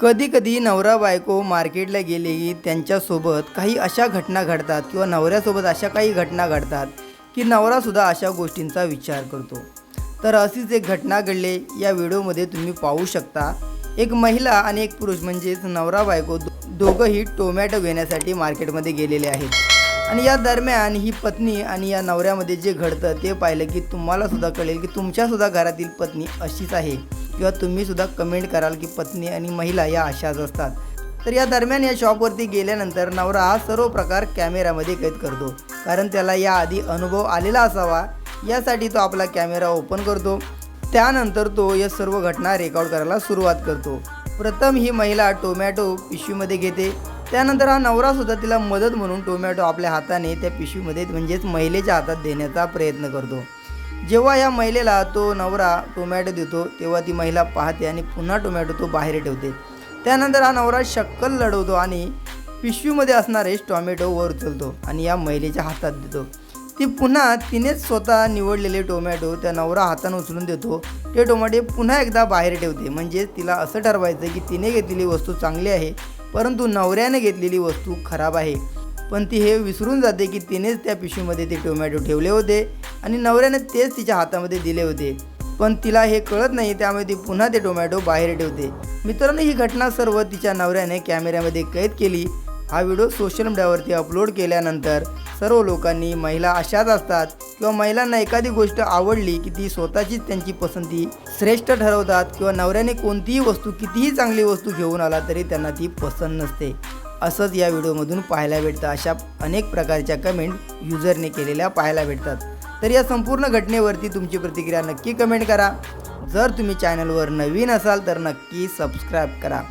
कधी कधी नवरा बायको मार्केटला गेले की त्यांच्यासोबत काही अशा घटना घडतात किंवा नवऱ्यासोबत अशा काही घटना घडतात की नवरासुद्धा अशा गोष्टींचा विचार करतो. तर अशीच एक घटना घडले. या व्हिडिओमध्ये तुम्ही पाहू शकता. एक महिला आणि एक पुरुष म्हणजेच नवरा बायको दोघंही टोमॅटो घेण्यासाठी मार्केटमध्ये गेलेले आहेत. आणि या दरम्यान ही पत्नी आणि या नवऱ्यामध्ये जे घडतं ते पाहिलं की तुम्हालासुद्धा कळेल की तुमच्यासुद्धा घरातील पत्नी अशीच आहे. किंवा तुम्ही सुद्धा कमेंट कराल की पत्नी आणि महिला या अशाच असतात. तर या दरम्यान या शॉपवरती गेल्यानंतर नवरा हा सर्व प्रकार कॅमेऱ्यामध्ये कैद करतो. कारण त्याला याआधी अनुभव आलेला असावा. यासाठी तो आपला कॅमेरा ओपन करतो. त्यानंतर तो या सर्व घटना रेकॉर्ड करायला सुरुवात करतो. प्रथम ही महिला टोमॅटो पिशवीमध्ये घेते. त्यानंतर हा नवरासुद्धा तिला मदत म्हणून टोमॅटो आपल्या हाताने त्या पिशवीमध्ये म्हणजेच महिलेच्या हातात देण्याचा प्रयत्न करतो. जेव्हा या महिलेला तो नवरा टोमॅटो देतो तेव्हा ती महिला पाहते आणि पुन्हा टोमॅटो तो बाहेर ठेवते. त्यानंतर हा नवरा शक्कल लढवतो आणि पिशवीमध्ये असणारे टोमॅटो वर उचलतो आणि या महिलेच्या हातात देतो. ती पुन्हा तिनेच स्वतः निवडलेले टोमॅटो त्या नवरा हातानं उचलून देतो. ते टोमॅटो पुन्हा एकदा बाहेर ठेवते. म्हणजेच तिला असं ठरवायचं की तिने घेतलेली वस्तू चांगली आहे परंतु नवऱ्याने घेतलेली वस्तू खराब आहे. पण ती हे विसरून जाते की तिनेच त्या पिशवीमध्ये ते टोमॅटो ठेवले होते. आणि नवऱ्याने तेच तिच्या हातामध्ये दिले होते. पण तिला हे कळत नाही त्यामुळे ती पुन्हा ते टोमॅटो बाहेर ठेवते. मित्रांनो ही घटना सर्व तिच्या नवऱ्याने कॅमेऱ्यामध्ये कैद केली. हा व्हिडिओ सोशल मीडियावरती अपलोड केल्यानंतर सर्व लोकांनी महिला अशाच असतात किंवा महिलांना एखादी गोष्ट आवडली की ती स्वतःचीच त्यांची पसंती श्रेष्ठ ठरवतात किंवा नवऱ्याने कोणतीही वस्तू कितीही चांगली वस्तू घेऊन आला तरी त्यांना ती पसंत नसते. असंच या व्हिडिओमधून पाहायला भेटतं अशा अनेक प्रकारच्या कमेंट युजरने केलेल्या पाहायला भेटतात. तर या संपूर्ण घटनेवरती तुमची प्रतिक्रिया नक्की कमेंट करा. जर तुम्ही चॅनलवर नवीन असाल तर नक्की सबस्क्राईब करा.